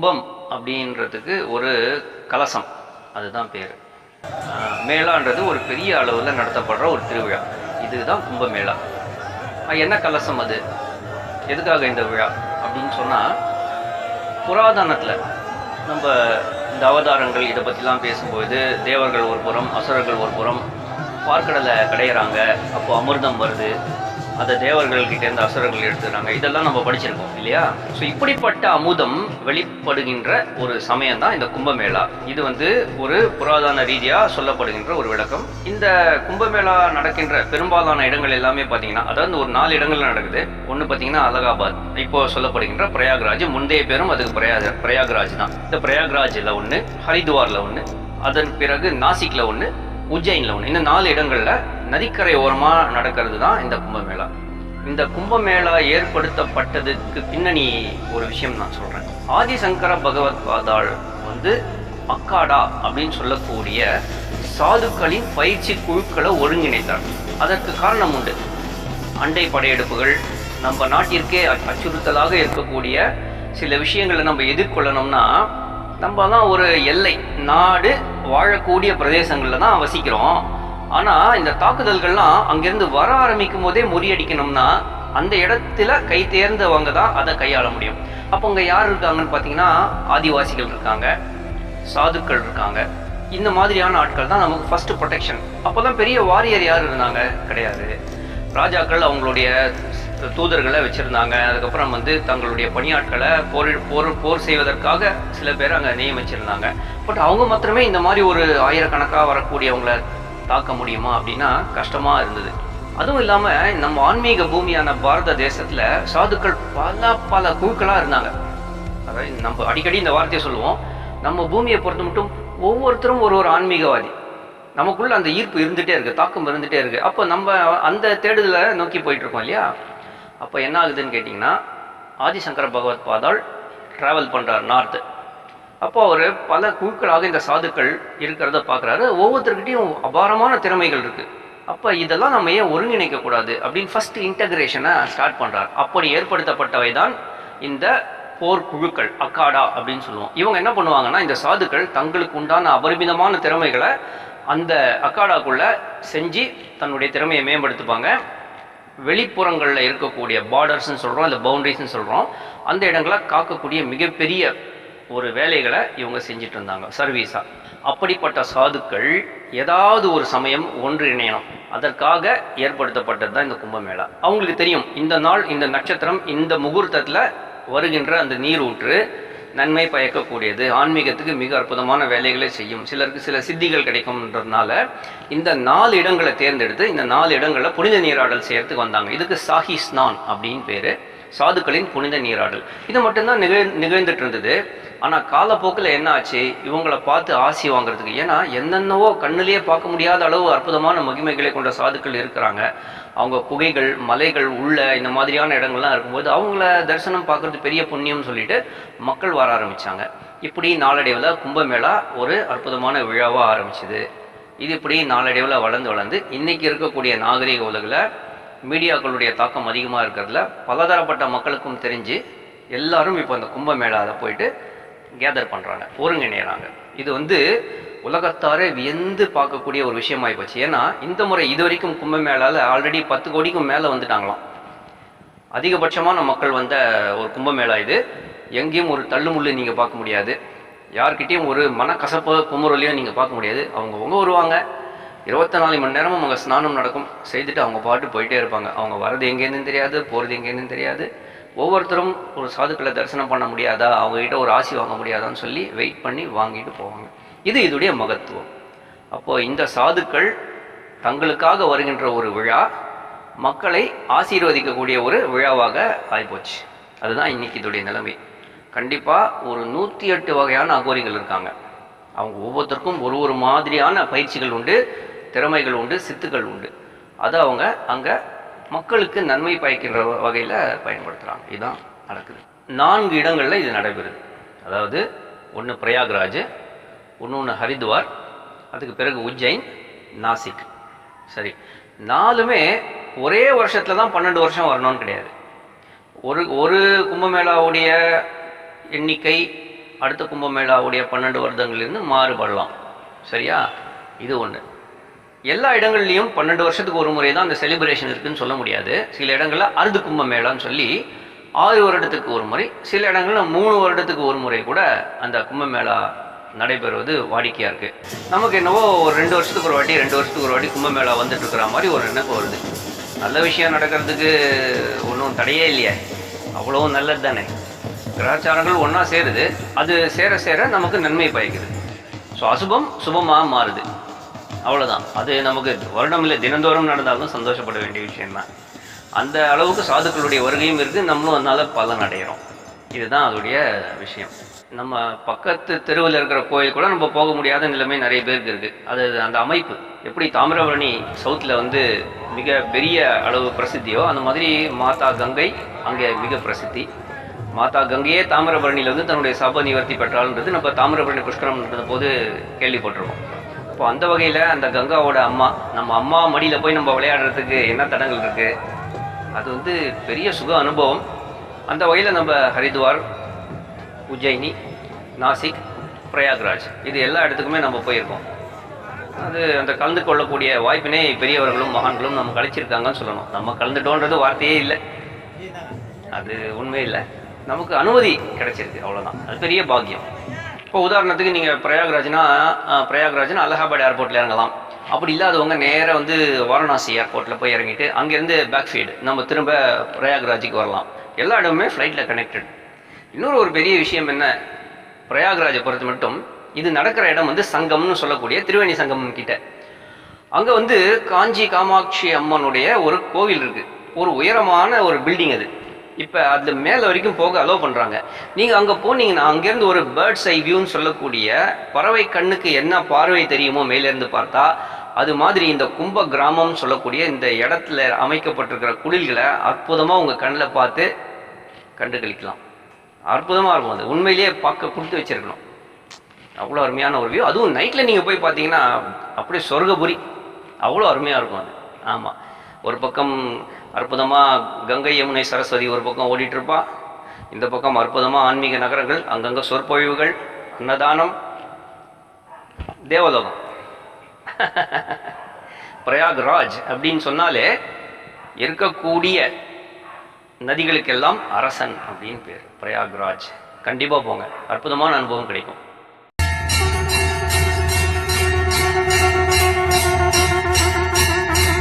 கும்பம் அப்படின்றதுக்கு ஒரு கலசம். அதுதான் பேர். மேளான்றது ஒரு பெரிய அளவில் நடத்தப்படுற ஒரு திருவிழா. இதுதான் கும்பமேளா. என்ன கலசம் அது? எதுக்காக இந்த விழா? அப்படின்னு சொன்னால் புராதனத்தில் நம்ம இந்த அவதாரங்கள் இதை பற்றிலாம் பேசும்போது தேவர்கள் ஒரு புறம் அசுரர்கள் ஒரு புறம் பார்க்கடலை கடையிறாங்க அப்போது அமிர்தம் வருது அதை தேவர்கள்கிட்டேருந்து அசுரர்கள் எடுத்துக்கிறாங்க. இதெல்லாம் நம்ம படிச்சிருக்கோம் இல்லையா? ஸோ இப்படிப்பட்ட அமுதம் வெளிப்படுகின்ற ஒரு சமயம் தான் இந்த கும்பமேளா. இது வந்து ஒரு புராதன ரீதியாக சொல்லப்படுகின்ற ஒரு விளக்கம். இந்த கும்பமேளா நடக்கின்ற பெரும்பாலான இடங்கள் எல்லாமே பார்த்தீங்கன்னா அதாவது ஒரு நாலு இடங்கள் நடக்குது. ஒன்று பார்த்தீங்கன்னா அலகாபாத் இப்போ சொல்லப்படுகின்ற பிரயாக்ராஜ். முந்தைய பேரும் அதுக்கு பிரயாக பிரயாக்ராஜ் தான். இந்த பிரயாக்ராஜில் ஒன்று ஹரித்வாரில் ஒன்று அதன் பிறகு நாசிக்கில் ஒன்று உஜ்ஜைனில் ஒன்று இந்த நாலு இடங்களில் நதிக்கரை ஓரமாக நடக்கிறது தான் இந்த கும்பமேளா. இந்த கும்பமேளா ஏற்படுத்தப்பட்டதுக்கு பின்னணி ஒரு விஷயம் நான் சொல்கிறேன் ஆதிசங்கர பகவத் பாதாள் வந்து அக்காடா அப்படின்னு சொல்லக்கூடிய சாதுக்களின் பயிற்சி குழுக்களை ஒருங்கிணைத்தார். அதற்கு காரணம் உண்டு. அண்டை படையெடுப்புகள் நம்ம நாட்டிற்கே அச்சுறுத்தலாக இருக்கக்கூடிய சில விஷயங்களை நம்ம எதிர்கொள்ளணும்னா நம்ம தான் ஒரு எல்லை நாடு வாழக்கூடிய பிரதேசங்களில் தான் வசிக்கிறோம். ஆனால் இந்த தாக்குதல்கள்லாம் அங்கேருந்து வர ஆரம்பிக்கும் போதே முறியடிக்கணும்னா அந்த இடத்துல கை தேர்ந்தவங்க தான் அதை கையாள முடியும். அப்போ அங்கே யார் இருக்காங்கன்னு பார்த்தீங்கன்னா ஆதிவாசிகள் இருக்காங்க சாதுக்கள் இருக்காங்க. இந்த மாதிரியான ஆட்கள் தான் நமக்கு ஃபஸ்ட்டு ப்ரொடெக்ஷன் அப்போ தான் பெரிய வாரியர் யார் இருந்தாங்க? கிடையாது. ராஜாக்கள் அவங்களுடைய தூதர்களை வச்சுருந்தாங்க. அதுக்கப்புறம் வந்து தங்களுடைய பணியாட்களை போர் போர் போர் செய்வதற்காக சில பேர் அங்கே நியமிச்சிருந்தாங்க. பட் அவங்க மாத்திரமே இந்த மாதிரி ஒரு ஆயிரக்கணக்காக வரக்கூடியவங்கள தாக்க முடியுமா அப்படின்னா கஷ்டமாக இருந்தது. அதுவும் இல்லாமல் நம்ம ஆன்மீக பூமியான பாரத தேசத்தில் சாதுக்கள் பல பல குழுக்களாக இருந்தாங்க. அதாவது நம்ம அடிக்கடி இந்த வார்த்தையை சொல்லுவோம். நம்ம பூமியை பொறுத்த மட்டும் ஒவ்வொருத்தரும் ஒரு ஒரு ஆன்மீகவாதி. நமக்குள்ள அந்த ஈர்ப்பு இருந்துகிட்டே இருக்கு தாக்கம் இருந்துகிட்டே இருக்கு. அப்போ நம்ம அந்த தேடுதலை நோக்கி போயிட்டு இருக்கோம் இல்லையா? அப்போ என்ன ஆகுதுன்னு கேட்டிங்கன்னா ஆதிசங்கர பகவத் பாதால் ட்ராவல் பண்ணுறார் நார்த்து அப்போ அவர் பல குழுக்களாக இந்த சாதுக்கள் இருக்கிறத பார்க்குறாரு ஒவ்வொருத்தருக்கிட்டையும் அபாரமான திறமைகள் இருக்குது அப்போ இதெல்லாம் நம்ம ஏன் ஒருங்கிணைக்கக்கூடாது அப்படின்னு ஃபஸ்ட்டு இன்டகிரேஷனை ஸ்டார்ட் பண்ணுறார் அப்படி ஏற்படுத்தப்பட்டவை தான் இந்த போர் குழுக்கள் அக்காடா அப்படின்னு சொல்லுவோம். இவங்க என்ன பண்ணுவாங்கன்னா இந்த சாதுக்கள் தங்களுக்கு உண்டான அபரிமிதமான திறமைகளை அந்த அக்காடாக்குள்ளே செஞ்சு தன்னுடைய திறமையை மேம்படுத்துப்பாங்க. வெளிப்புறங்களில் இருக்கக்கூடிய பார்டர்ஸ்னு சொல்கிறோம் இல்லை பவுண்டரிஸ்ன்னு சொல்கிறோம் அந்த இடங்களை காக்கக்கூடிய மிகப்பெரிய ஒரு வேலைகளை இவங்க செஞ்சுட்டு இருந்தாங்க சர்வீஸாக அப்படிப்பட்ட சாதுக்கள் ஏதாவது ஒரு சமயம் ஒன்றிணையணும் அதற்காக ஏற்படுத்தப்பட்டது தான் இந்த கும்பமேளா. அவங்களுக்கு தெரியும் இந்த நாள் இந்த நட்சத்திரம் இந்த முகூர்த்தத்தில் வருகின்ற அந்த நீரூற்று நன்மை பயக்கக்கூடியது. ஆன்மீகத்துக்கு மிக அற்புதமான வேலைகளை செய்யும். சிலருக்கு சில சித்திகள் கிடைக்கும்ன்றதுனால இந்த நாலு இடங்களை தேர்ந்தெடுத்து இந்த நாலு இடங்களில் புனித நீராடல் செய்யறதுக்கு வந்தாங்க. இதுக்கு சாஹி ஸ்நான் அப்படின்னு பேர். சாதுக்களின் புனித நீராடல். இது மட்டும்தான் நிகழ் நிகழ்ந்துட்டு இருந்தது. ஆனால் காலப்போக்கில் என்ன ஆச்சு? இவங்களை பார்த்து ஆசி வாங்குறதுக்கு. ஏன்னா என்னென்னவோ கண்ணிலேயே பார்க்க முடியாத அளவு அற்புதமான மகிமைகளை கொண்ட சாதுக்கள் இருக்கிறாங்க. அவங்க குகைகள் மலைகள் உள்ள இந்த மாதிரியான இடங்கள்லாம் இருக்கும்போது அவங்கள தரிசனம் பார்க்கறது பெரிய புண்ணியம்னு சொல்லிட்டு மக்கள் வர ஆரம்பிச்சாங்க. இப்படி நாளடைவில் கும்பமேளா ஒரு அற்புதமான விழாவாக ஆரம்பிச்சுது. இது இப்படி நாளடைவில் வளர்ந்து வளர்ந்து இன்னைக்கு இருக்கக்கூடிய நாகரிக உலகில் மீடியாக்களுடைய தாக்கம் அதிகமாக இருக்கிறதுல பலதரப்பட்ட மக்களுக்கும் தெரிஞ்சு எல்லாரும் இப்போ அந்த கும்பமேளாவில் போயிட்டு கேதர் பண்ணுறாங்க ஒருங்கிணைகிறாங்க இது வந்து உலகத்தாரே வியந்து பார்க்கக்கூடிய ஒரு விஷயமாயி போச்சு. ஏன்னா இந்த முறை இது வரைக்கும் கும்பமேளாவில் ஆல்ரெடி பத்து கோடிக்கும் மேலே வந்துட்டாங்களாம். அதிகபட்சமான மக்கள் வந்த ஒரு கும்பமேளா இது. எங்கேயும் ஒரு தள்ளுமுள்ளு நீங்கள் பார்க்க முடியாது. யார்கிட்டயும் ஒரு மனக்கசப்போ குமுறலையும் நீங்கள் பார்க்க முடியாது. அவங்கவுங்க வருவாங்க. இருபத்தி நாலு மணி நேரமும் அங்கே ஸ்நானம் நடக்கும். செய்துட்டு அவங்க பாட்டு போயிட்டே இருப்பாங்க. அவங்க வர்றது எங்கேருந்து தெரியாது போகிறது எங்கேருந்து தெரியாது. ஒவ்வொருத்தரும் ஒரு சாதுக்களை தரிசனம் பண்ண முடியாதா? அவங்ககிட்ட ஒரு ஆசி வாங்க முடியாதான்னு சொல்லி வெயிட் பண்ணி வாங்கிட்டு போவாங்க. இது இதுடைய மகத்துவம். அப்போது இந்த சாதுக்கள் தங்களுக்காக வருகின்ற ஒரு விழா மக்களை ஆசீர்வதிக்கக்கூடிய ஒரு விழாவாக ஆகிப்போச்சு அதுதான் இன்னைக்கு இதோடைய நிலைமை. கண்டிப்பாக ஒரு நூற்றி எட்டு வகையான அகோரிகள் இருக்காங்க. அவங்க ஒவ்வொருத்தருக்கும் ஒரு ஒரு மாதிரியான பயிற்சிகள் உண்டு திறமைகள் உண்டு சித்துக்கள் உண்டு. அதை அவங்க அங்கே மக்களுக்கு நன்மை பயக்கின்ற வகையில் பயன்படுத்துகிறாங்க இதுதான் நடக்குது. நான்கு இடங்களில் இது நடைபெறுது. அதாவது ஒன்று பிரயாக்ராஜ் ஒன்று ஹரித்வார் அதுக்கு பிறகு உஜ்ஜைன் நாசிக். சரி. நாலுமே ஒரே வருஷத்தில் தான் பன்னெண்டு வருஷம் வரணும்னு கிடையாது. ஒரு ஒரு கும்பமேளாவுடைய எண்ணிக்கை அடுத்த கும்பமேளாவுடைய பன்னெண்டு வருடங்கள்லேருந்து மாறுபடலாம். சரியா? இது ஒன்று எல்லா இடங்கள்லையும் பன்னெண்டு வருஷத்துக்கு ஒரு முறை தான் அந்த செலிப்ரேஷன் இருக்குன்னு சொல்ல முடியாது. சில இடங்களில் அறுது கும்பமேளான்னு சொல்லி ஆறு வருடத்துக்கு ஒரு முறை சில இடங்களில் மூணு வருடத்துக்கு ஒரு முறை கூட அந்த கும்பமேளா நடைபெறுவது வாடிக்கையாக இருக்குது நமக்கு என்னவோ ஒரு ரெண்டு வருஷத்துக்கு ஒரு வாட்டி ரெண்டு வருஷத்துக்கு ஒரு வாட்டி கும்பமேளா வந்துட்டு இருக்கிற மாதிரி ஒரு எண்ணம் வருது. நல்ல விஷயம் நடக்கிறதுக்கு ஒன்றும் தடையே இல்லையே. அவ்வளோவும் நல்லது தானே. கிராச்சாரங்கள் ஒன்றா சேருது. அது சேர சேர நமக்கு நன்மை பயக்குது. ஸோ அசுபம் சுபமாக மாறுது. அவ்வளோதான் அது நமக்கு வருடம் இல்லை தினந்தோறும் நடந்தாலும் சந்தோஷப்பட வேண்டிய விஷயம்தான் அந்த அளவுக்கு சாதுக்களுடைய வருகையும் இருக்குது நம்மளும் அதனால் பலன் அடைகிறோம் இதுதான் அதோடைய விஷயம். நம்ம பக்கத்து தெருவில் இருக்கிற கோயில் கூட நம்ம போக முடியாத நிலைமை நிறைய பேருக்கு இருக்குது அது அந்த அமைப்பு. எப்படி தாமிரபரணி சவுத்தில் வந்து மிக பெரிய அளவு பிரசித்தியோ அந்த மாதிரி மாதா கங்கை அங்கே மிக பிரசித்தி. மாதா கங்கையே தாமிரபரணியில் வந்து தன்னுடைய சப நிவர்த்தி பெற்றாள்ன்றது நம்ம தாமிரபரணி புஷ்கரம் போது கேள்விப்பட்டிருக்கோம். இப்போ அந்த வகையில் அந்த கங்காவோட அம்மா நம்ம அம்மா மடியில் போய் நம்ம விளையாடுறதுக்கு என்ன தடங்கள் இருக்குது அது வந்து பெரிய சுக அனுபவம். அந்த வகையில் நம்ம ஹரித்வார் உஜ்ஜயினி நாசிக் பிரயாக்ராஜ் இது எல்லா இடத்துக்குமே நம்ம போயிருக்கோம். அது அந்த கலந்து கொள்ளக்கூடிய வாய்ப்பினை பெரியவர்களும் மகான்களும் நம்ம கழிச்சிருக்காங்கன்னு சொல்லணும். நம்ம கலந்துட்டோன்றது வார்த்தையே இல்லை. அது உண்மை இல்லை நமக்கு அனுமதி கிடைச்சிருக்கு. அவ்வளோதான் அது பெரிய பாக்கியம். இப்போ உதாரணத்துக்கு நீங்கள் பிரயாக்ராஜ்னா பிரயாக்ராஜ்னா அலகாபாத் ஏர்போர்ட்டில் இறங்கலாம். அப்படி இல்லாதவங்க நேராக வந்து வாரணாசி ஏர்போர்ட்டில் போய் இறங்கிட்டு அங்கேருந்து பேக் ஃபீடு நம்ம திரும்ப பிரயாக்ராஜுக்கு வரலாம். எல்லா இடமுமே ஃப்ளைட்டில் கனெக்டட் இன்னொரு ஒரு பெரிய விஷயம் என்ன? பிரயாக்ராஜை பொறுத்த மட்டும் இது நடக்கிற இடம் வந்து சங்கம்னு சொல்லக்கூடிய திருவேணி சங்கம் கிட்ட. அங்கே வந்து காஞ்சி காமாட்சி அம்மனுடைய ஒரு கோவில் இருக்குது ஒரு உயரமான ஒரு பில்டிங் அது. இப்போ அது மேலே வரைக்கும் போக அலோவ் பண்ணுறாங்க நீங்கள் அங்கே போனீங்கன்னா அங்கேருந்து ஒரு பேர்ட்ஸ் ஐ வியூன்னு சொல்லக்கூடிய பறவை கண்ணுக்கு என்ன பார்வை தெரியுமோ மேலேருந்து பார்த்தா அது மாதிரி இந்த கும்ப கிராமம் சொல்லக்கூடிய இந்த இடத்துல அமைக்கப்பட்டிருக்கிற குளிர்களை அற்புதமாக உங்கள் கண்ணில் பார்த்து கண்டுகளிக்கலாம். அற்புதமாக இருக்கும் அது. உண்மையிலேயே பார்க்க கொடுத்து வச்சிருக்கணும். அவ்வளோ அருமையான ஒரு வியூ அதுவும் நைட்டில் நீங்கள் போய் பார்த்தீங்கன்னா அப்படியே சொர்க்கபுரி. அவ்வளோ அருமையாக இருக்கும் அது. ஆமாம் ஒரு பக்கம் அற்புதமாக கங்கை யமுனை சரஸ்வதி ஒரு பக்கம் ஓடிட்டுருப்பா. இந்த பக்கம் அற்புதமாக ஆன்மீக நகரங்கள் அங்கங்கே சொற்பொழிவுகள் அன்னதானம் தேவலோகம். பிரயாக்ராஜ் அப்படின்னு சொன்னாலே இருக்கக்கூடிய நதிகளுக்கெல்லாம் அரசன் அப்படின்னு பேர். பிரயாக்ராஜ். கண்டிப்பாக போங்க. அற்புதமான அனுபவம் கிடைக்கும்.